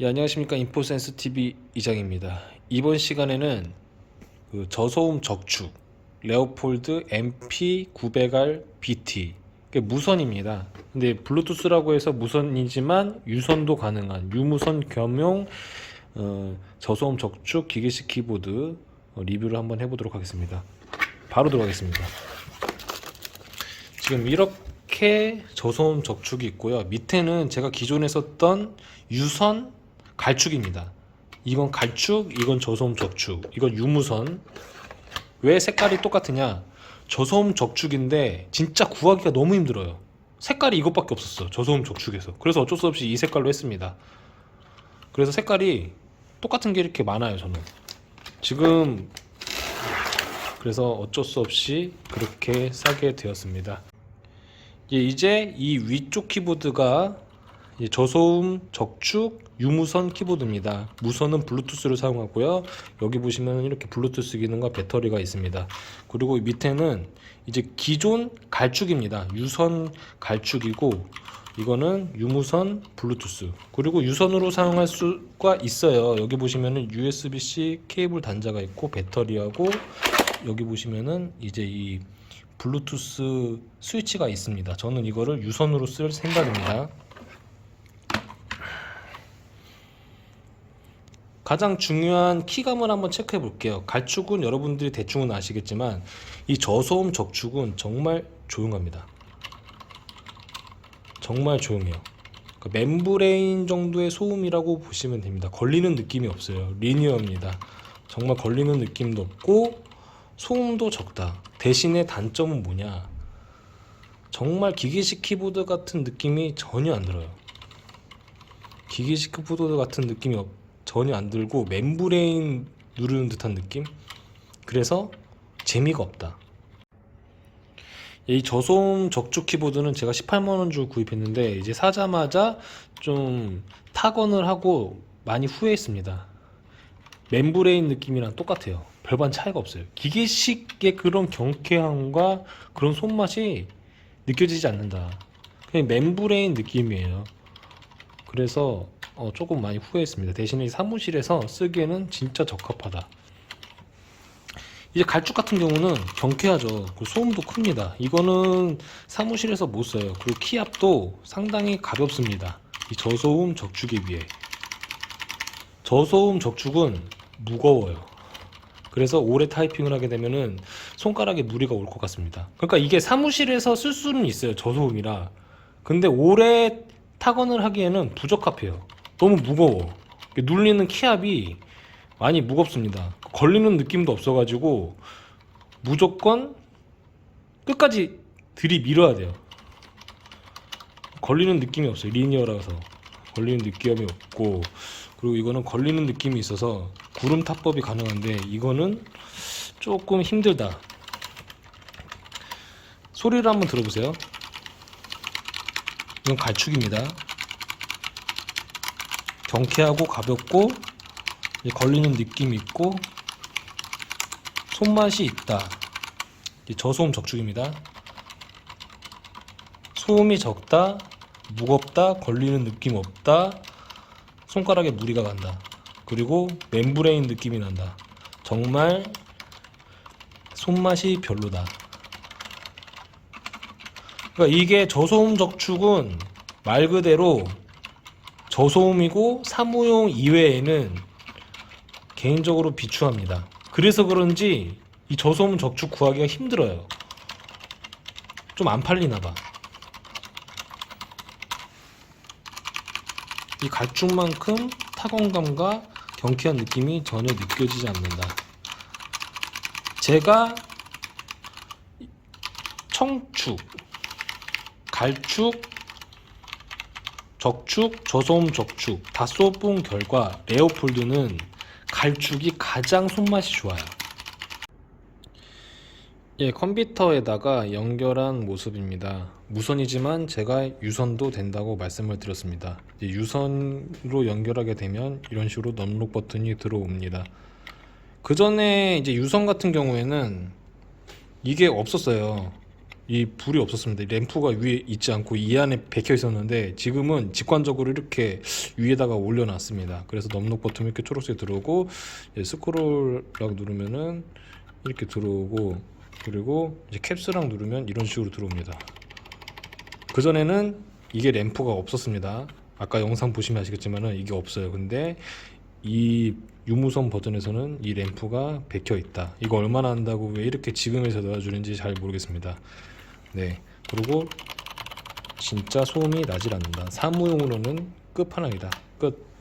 예, 안녕하십니까 인포센스 TV 이장입니다. 이번 시간에는 그 저소음 적축 레오폴드 MP 900R BT 무선입니다. 근데 블루투스라고 해서 무선이지만 유선도 가능한 유무선 겸용 어, 저소음 적축 기계식 키보드 어, 리뷰를 한번 해보도록 하겠습니다. 바로 들어가겠습니다. 지금 이렇게 저소음 적축이 있고요. 밑에는 제가 기존에 썼던 유선 갈축입니다. 이건 갈축, 이건 저소음 적축, 이건 유무선. 왜 색깔이 똑같으냐? 저소음 적축인데 진짜 구하기가 너무 힘들어요. 색깔이 이것밖에 없었어. 저소음 적축에서. 그래서 어쩔 수 없이 이 색깔로 했습니다. 그래서 색깔이 똑같은 게 이렇게 많아요, 저는. 지금 그래서 어쩔 수 없이 그렇게 싸게 되었습니다. 예, 이제 이 위쪽 키보드가 저소음 적축 유무선 키보드입니다. 무선은 블루투스를 사용하고요. 여기 보시면 이렇게 블루투스 기능과 배터리가 있습니다. 그리고 밑에는 이제 기존 갈축입니다. 유선 갈축이고 이거는 유무선 블루투스. 그리고 유선으로 사용할 수가 있어요. 여기 보시면은 USB-C 케이블 단자가 있고 배터리하고 여기 보시면은 이제 이 블루투스 스위치가 있습니다. 저는 이거를 유선으로 쓸 생각입니다. 가장 중요한 키감을 한번 체크해 볼게요. 갈축은 여러분들이 대충은 아시겠지만 이 저소음 적축은 정말 조용합니다. 정말 조용해요. 그 멤브레인 정도의 소음이라고 보시면 됩니다. 걸리는 느낌이 없어요. 리니어입니다. 정말 걸리는 느낌도 없고 소음도 적다. 대신에 단점은 뭐냐? 정말 기계식 키보드 같은 느낌이 전혀 안 들어요. 기계식 키보드 같은 느낌이 없- 전혀 안 들고 멤브레인 누르는 듯한 느낌? 그래서 재미가 없다. 이 저소음 적축 키보드는 제가 18만 원 주고 구입했는데 이제 사자마자 좀 타건을 하고 많이 후회했습니다. 멤브레인 느낌이랑 똑같아요. 별반 차이가 없어요. 기계식의 그런 경쾌함과 그런 손맛이 느껴지지 않는다. 그냥 멤브레인 느낌이에요. 그래서 어, 조금 많이 후회했습니다. 대신에 이 사무실에서 쓰기에는 진짜 적합하다. 이제 갈축 같은 경우는 경쾌하죠. 그 소음도 큽니다. 이거는 사무실에서 못 써요. 그리고 키압도 상당히 가볍습니다. 이 저소음 적축에 비해. 저소음 적축은 무거워요. 그래서 오래 타이핑을 하게 되면은 손가락에 무리가 올 것 같습니다. 그러니까 이게 사무실에서 쓸 수는 있어요. 저소음이라. 근데 오래 타건을 하기에는 부적합해요. 너무 무거워. 눌리는 키압이 많이 무겁습니다. 걸리는 느낌도 없어가지고 무조건 끝까지 들이밀어야 돼요. 걸리는 느낌이 없어요. 리니어라서 걸리는 느낌이 없고 그리고 이거는 걸리는 느낌이 있어서 구름 탑법이 가능한데 이거는 조금 힘들다. 소리를 한번 들어보세요. 이건 갈축입니다. 경쾌하고 가볍고 걸리는 느낌이 있고 손맛이 있다. 저소음 적축입니다. 소음이 적다, 무겁다, 걸리는 느낌 없다, 손가락에 무리가 간다. 그리고 멤브레인 느낌이 난다. 정말 손맛이 별로다. 그러니까 이게 저소음 적축은 말 그대로 저소음이고 사무용 이외에는 개인적으로 비추합니다. 그래서 그런지 이 저소음 적축 구하기가 힘들어요. 좀 안 팔리나 봐. 이 갈축만큼 타건감과 경쾌한 느낌이 전혀 느껴지지 않는다. 제가 청축, 갈축, 적축, 저소음 적축 다 써본 결과 레오폴드는 갈축이 가장 손맛이 좋아요. 예, 컴퓨터에다가 연결한 모습입니다. 무선이지만 제가 유선도 된다고 말씀을 드렸습니다. 유선으로 연결하게 되면 이런 식으로 넘록 버튼이 들어옵니다. 그 전에 이제 유선 같은 경우에는 이게 없었어요. 이 불이 없었습니다. 이 램프가 위에 있지 않고 이 안에 박혀 있었는데 지금은 직관적으로 이렇게 위에다가 올려놨습니다. 그래서 넘록 버튼 이렇게 초록색 들어오고 이제 스크롤락 누르면은 이렇게 들어오고 그리고 이제 캡스랑 누르면 이런 식으로 들어옵니다. 그 전에는 이게 램프가 없었습니다. 아까 영상 보시면 아시겠지만은 이게 없어요. 근데 이 유무선 버전에서는 이 램프가 박혀 있다. 이거 얼마나 한다고 왜 이렇게 지금에서 넣어주는지 잘 모르겠습니다. 네. 그리고 진짜 소음이 나질 않는다. 사무용으로는 끝판왕이다. 끝.